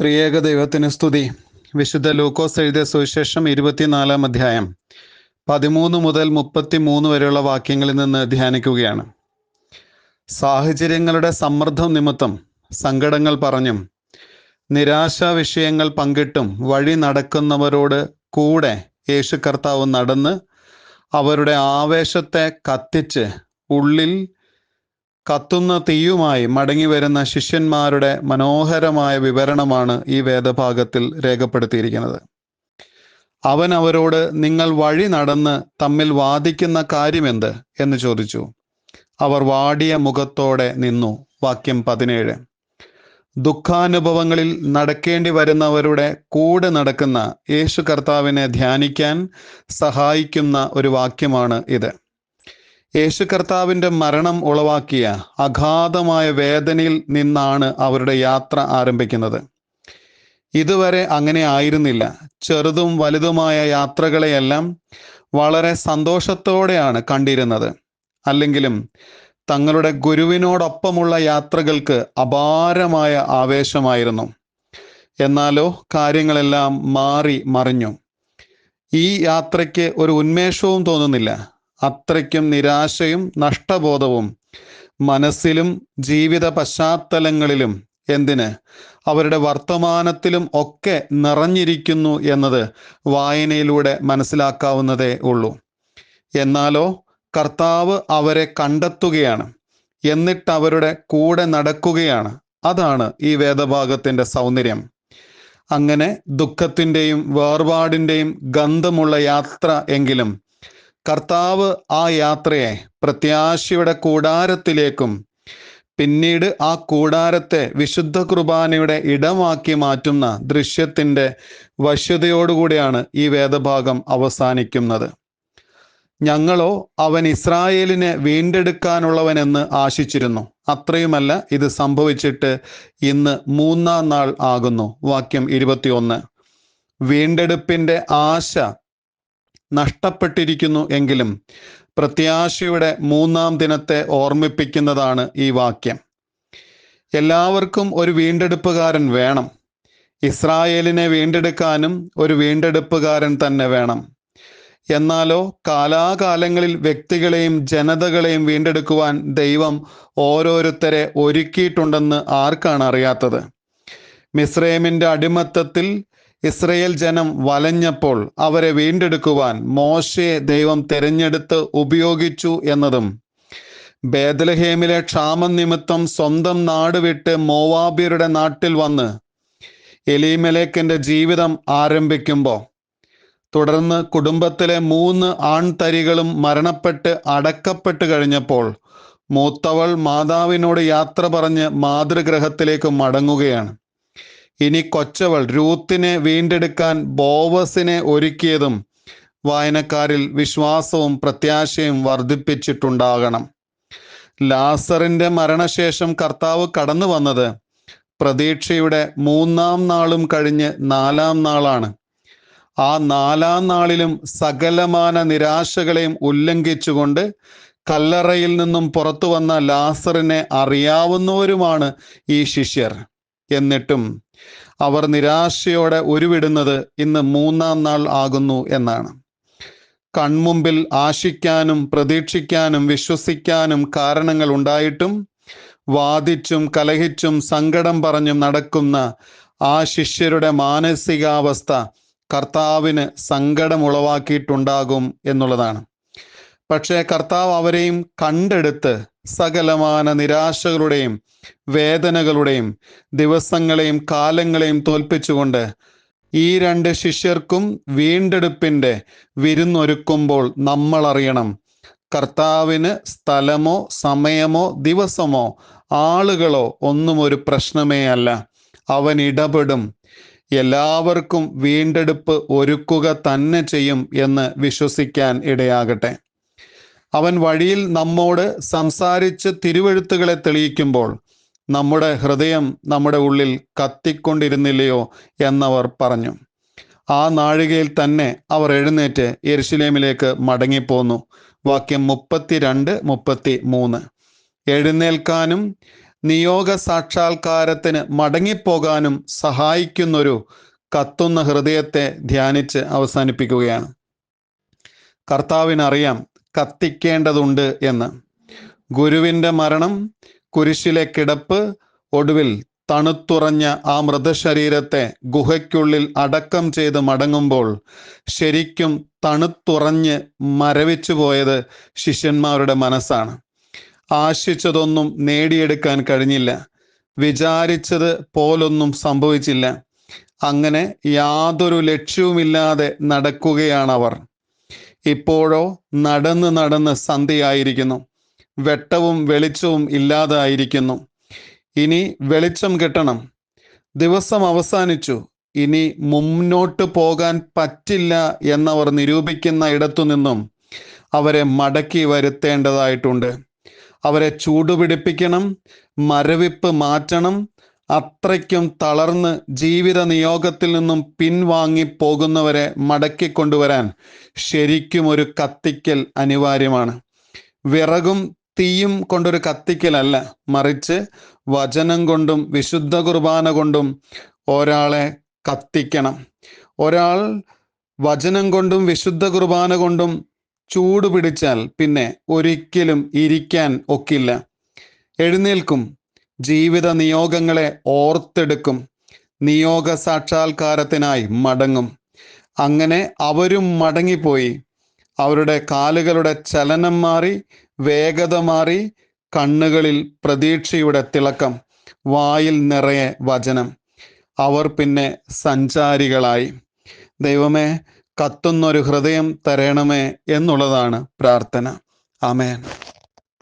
ത്രിയേക ദൈവത്തിന് സ്തുതി. വിശുദ്ധ ലൂക്കോസ് എഴുതിയ സുവിശേഷം ഇരുപത്തിനാലാം അധ്യായം. പതിമൂന്ന് മുതൽ മുപ്പത്തി മൂന്ന് വരെയുള്ള വാക്യങ്ങളിൽ നിന്ന് ധ്യാനിക്കുകയാണ്. സാഹചര്യങ്ങളുടെ സമ്മർദ്ദം നിമിത്തം സങ്കടങ്ങൾ പറഞ്ഞും നിരാശാ വിഷയങ്ങൾ പങ്കിട്ടും വഴി നടക്കുന്നവരോട് കൂടെ യേശു കർത്താവ് നടന്ന് അവരുടെ ആവേശത്തെ കത്തിച്ച് ഉള്ളിൽ കത്തുന്ന തീയുമായി മടങ്ങി വരുന്ന ശിഷ്യന്മാരുടെ മനോഹരമായ വിവരണമാണ് ഈ വേദഭാഗത്തിൽ രേഖപ്പെടുത്തിയിരിക്കുന്നത്. അവൻ അവരോട് നിങ്ങൾ വഴി നടന്ന് തമ്മിൽ വാദിക്കുന്ന കാര്യമെന്ത്? എന്ന് ചോദിച്ചു. അവർ വാടിയ മുഖത്തോടെ നിന്നു. വാക്യം പതിനേഴ്. ദുഃഖാനുഭവങ്ങളിൽ നടക്കേണ്ടി വരുന്നവരുടെ കൂടെ നടക്കുന്ന യേശു കർത്താവിനെ ധ്യാനിക്കാൻ സഹായിക്കുന്ന ഒരു വാക്യമാണ് ഇത്. യേശു കർത്താവിന്റെ മരണം ഉളവാക്കിയ അഗാധമായ വേദനയിൽ നിന്നാണ് അവരുടെ യാത്ര ആരംഭിക്കുന്നത്. ഇതുവരെ അങ്ങനെ ആയിരുന്നില്ല. ചെറുതും വലുതുമായ യാത്രകളെയെല്ലാം വളരെ സന്തോഷത്തോടെയാണ് കണ്ടിരുന്നത്. അല്ലെങ്കിലും തങ്ങളുടെ ഗുരുവിനോടൊപ്പമുള്ള യാത്രകൾക്ക് അപാരമായ ആവേശമായിരുന്നു. എന്നാലോ കാര്യങ്ങളെല്ലാം മാറി മറിഞ്ഞു. ഈ യാത്രയ്ക്ക് ഒരു ഉന്മേഷവും തോന്നുന്നില്ല. അത്രയ്ക്കും നിരാശയും നഷ്ടബോധവും മനസ്സിലും ജീവിത പശ്ചാത്തലങ്ങളിലും എന്തിന്? അവരുടെ വർത്തമാനത്തിലും ഒക്കെ നിറഞ്ഞിരിക്കുന്നു എന്നത് വായനയിലൂടെ മനസ്സിലാക്കാവുന്നതേ ഉള്ളൂ. എന്നാലോ കർത്താവ് അവരെ കണ്ടെത്തുകയാണ്. എന്നിട്ട് അവരുടെ കൂടെ നടക്കുകയാണ്. അതാണ് ഈ വേദഭാഗത്തിന്റെ സൗന്ദര്യം. അങ്ങനെ ദുഃഖത്തിന്റെയും വേർപാടിന്റെയും ഗന്ധമുള്ള യാത്ര എങ്കിലും കർത്താവ് ആ യാത്രയെ പ്രത്യാശയുടെ കൂടാരത്തിലേക്കും പിന്നീട് ആ കൂടാരത്തെ വിശുദ്ധ കുർബാനയുടെ ഇടമാക്കി മാറ്റുന്ന ദൃശ്യത്തിന്റെ വശ്യതയോടുകൂടിയാണ് ഈ വേദഭാഗം അവസാനിക്കുന്നത്. ഞങ്ങളോ അവൻ ഇസ്രായേലിനെ വീണ്ടെടുക്കാനുള്ളവനെന്ന് ആശിച്ചിരുന്നു. അത്രയുമല്ല ഇത് സംഭവിച്ചിട്ട് ഇന്ന് മൂന്നാം നാൾ ആകുന്നു. വാക്യം ഇരുപത്തിയൊന്ന്. വീണ്ടെടുപ്പിന്റെ ആശ നഷ്ടപ്പെട്ടിരിക്കുന്നു എങ്കിലും പ്രത്യാശയുടെ മൂന്നാം ദിനത്തെ ഓർമ്മിപ്പിക്കുന്നതാണ് ഈ വാക്യം. എല്ലാവർക്കും ഒരു വീണ്ടെടുപ്പുകാരൻ വേണം. ഇസ്രായേലിനെ വീണ്ടെടുക്കാനും ഒരു വീണ്ടെടുപ്പുകാരൻ തന്നെ വേണം. എന്നാലോ കാലാകാലങ്ങളിൽ വ്യക്തികളെയും ജനതകളെയും വീണ്ടെടുക്കുവാൻ ദൈവം ഓരോരുത്തരെ ഒരുക്കിയിട്ടുണ്ടെന്ന് ആർക്കാണ് അറിയാത്തത്? മിസ്രൈമിന്റെ അടിമത്തത്തിൽ ഇസ്രയേൽ ജനം വലഞ്ഞപ്പോൾ അവരെ വീണ്ടെടുക്കുവാൻ മോശയെ ദൈവം തിരഞ്ഞെടുത്ത് ഉപയോഗിച്ചു എന്നതും ബേദലഹേമിലെ ക്ഷാമം നിമിത്തം സ്വന്തം നാട് വിട്ട് മോവാബിയരുടെ നാട്ടിൽ വന്ന് എലീമലേക്കിന്റെ ജീവിതം ആരംഭിക്കുമ്പോൾ തുടർന്ന് കുടുംബത്തിലെ മൂന്ന് ആൺതരികളും മരണപ്പെട്ട് അടക്കപ്പെട്ട് കഴിഞ്ഞപ്പോൾ മൂത്തവൾ മാതാവിനോട് യാത്ര പറഞ്ഞ് മാതൃഗ്രഹത്തിലേക്ക് മടങ്ങുകയാണ്. ഇനി കൊച്ചവൾ രൂത്തിനെ വീണ്ടെടുക്കാൻ ബോവസിനെ ഒരുക്കിയതും വായനക്കാരിൽ വിശ്വാസവും പ്രത്യാശയും വർദ്ധിപ്പിച്ചിട്ടുണ്ടാകണം. ലാസറിന്റെ മരണശേഷം കർത്താവ് കടന്നു വന്നത് പ്രതീക്ഷയുടെ മൂന്നാം നാളും കഴിഞ്ഞ് നാലാം നാളാണ്. ആ നാലാം നാളിലും സകലമാന നിരാശകളെയും ഉല്ലംഘിച്ചുകൊണ്ട് കല്ലറയിൽ നിന്നും പുറത്തു വന്ന ലാസറിനെ അറിയാവുന്നവരുമാണ് ഈ ശിഷ്യർ. എന്നിട്ടും അവർ നിരാശയോടെ ഉരുവിടുന്നത് ഇന്ന് മൂന്നാം നാൾ ആകുന്നു എന്നാണ്. കൺമുമ്പിൽ ആശിക്കാനും പ്രതീക്ഷിക്കാനും വിശ്വസിക്കാനും കാരണങ്ങൾ ഉണ്ടായിട്ടും വാദിച്ചും കലഹിച്ചും സങ്കടം പറഞ്ഞും നടക്കുന്ന ആ ശിഷ്യരുടെ മാനസികാവസ്ഥ കർത്താവിന് സങ്കടമുളവാക്കിയിട്ടുണ്ടാകും എന്നുള്ളതാണ്. പക്ഷേ കർത്താവ് അവരെയും കണ്ടെടുത്ത് സകലമാന നിരാശകളുടെയും വേദനകളുടെയും ദിവസങ്ങളെയും കാലങ്ങളെയും തോൽപ്പിച്ചുകൊണ്ട് ഈ രണ്ട് ശിഷ്യർക്കും വീണ്ടെടുപ്പിന്റെ വിരുന്നൊരുക്കുമ്പോൾ നമ്മൾ അറിയണം കർത്താവിന് സ്ഥലമോ സമയമോ ദിവസമോ ആളുകളോ ഒന്നും ഒരു പ്രശ്നമേ അല്ല. അവൻ ഇടപെടും. എല്ലാവർക്കും വീണ്ടെടുപ്പ് ഒരുക്കുക തന്നെ ചെയ്യും എന്ന് വിശ്വസിക്കാൻ ഇടയാകട്ടെ. അവൻ വഴിയിൽ നമ്മോട് സംസാരിച്ച് തിരുവഴുത്തുകളെ തെളിയിക്കുമ്പോൾ നമ്മുടെ ഹൃദയം നമ്മുടെ ഉള്ളിൽ കത്തിക്കൊണ്ടിരുന്നില്ലയോ എന്നവർ പറഞ്ഞു. ആ നാഴികയിൽ തന്നെ അവർ എഴുന്നേറ്റ് യെരുഷലേമിലേക്ക് മടങ്ങിപ്പോന്നു. വാക്യം മുപ്പത്തിരണ്ട് മുപ്പത്തി മൂന്ന് എഴുന്നേൽക്കാനും നിയോഗ സാക്ഷാത്കാരത്തിന് മടങ്ങിപ്പോകാനും സഹായിക്കുന്നൊരു കത്തുന്ന ഹൃദയത്തെ ധ്യാനിച്ച് അവസാനിപ്പിക്കുകയാണ്. കർത്താവിനറിയാം കത്തിക്കേണ്ടതുണ്ട് എന്ന്. ഗുരുവിന്റെ മരണം കുരിശിലെ കിടപ്പ് ഒടുവിൽ തണുത്തുറഞ്ഞ ആ മൃതശരീരത്തെ ഗുഹയ്ക്കുള്ളിൽ അടക്കം ചെയ്ത് മടങ്ങുമ്പോൾ ശരിക്കും തണുത്തുറഞ്ഞ് മരവിച്ചു പോയത് ശിഷ്യന്മാരുടെ മനസ്സാണ്. ആശിച്ചതൊന്നും നേടിയെടുക്കാൻ കഴിഞ്ഞില്ല. വിചാരിച്ചത് പോലൊന്നും സംഭവിച്ചില്ല. അങ്ങനെ യാതൊരു ലക്ഷ്യവുമില്ലാതെ നടക്കുകയാണവർ. ഇപ്പോഴോ നടന്ന് നടന്ന് സന്ധ്യയായിരിക്കുന്നു. വെട്ടവും വെളിച്ചവും ഇല്ലാതായിരിക്കുന്നു. ഇനി വെളിച്ചം കിട്ടണം. ദിവസം അവസാനിച്ചു. ഇനി മുന്നോട്ട് പോകാൻ പറ്റില്ല എന്നവർ നിരൂപിക്കുന്ന ഇടത്തു നിന്നും അവരെ മടക്കി വരുത്തേണ്ടതായിട്ടുണ്ട്. അവരെ ചൂടുപിടിപ്പിക്കണം. മരവിപ്പ് മാറ്റണം. അത്രയ്ക്കും തളർന്ന് ജീവിത നിയോഗത്തിൽ നിന്നും പിൻവാങ്ങി പോകുന്നവരെ മടക്കി കൊണ്ടുവരാൻ ശരിക്കും ഒരു കത്തിക്കൽ അനിവാര്യമാണ്. വിറകും തീയും കൊണ്ടൊരു കത്തിക്കലല്ല. മറിച്ച് വചനം കൊണ്ടും വിശുദ്ധ കുർബാന കൊണ്ടും ഒരാളെ കത്തിക്കണം. ഒരാൾ വചനം കൊണ്ടും വിശുദ്ധ കുർബാന കൊണ്ടും ചൂട് പിടിച്ചാൽ പിന്നെ ഒരിക്കലും ഇരിക്കാൻ ഒക്കില്ല. എഴുന്നേൽക്കും. ജീവിത നിയോഗങ്ങളെ ഓർത്തെടുക്കും. നിയോഗ സാക്ഷാത്കാരത്തിനായി മടങ്ങും. അങ്ങനെ അവരും മടങ്ങിപ്പോയി. അവരുടെ കാലുകളുടെ ചലനം മാറി വേഗത മാറി കണ്ണുകളിൽ പ്രതീക്ഷയുടെ തിളക്കം വായിൽ നിറയെ വചനം. അവർ പിന്നെ സഞ്ചാരികളായി. ദൈവമേ കത്തുന്നൊരു ഹൃദയം തരണമേ എന്നുള്ളതാണ് പ്രാർത്ഥന. ആമേൻ.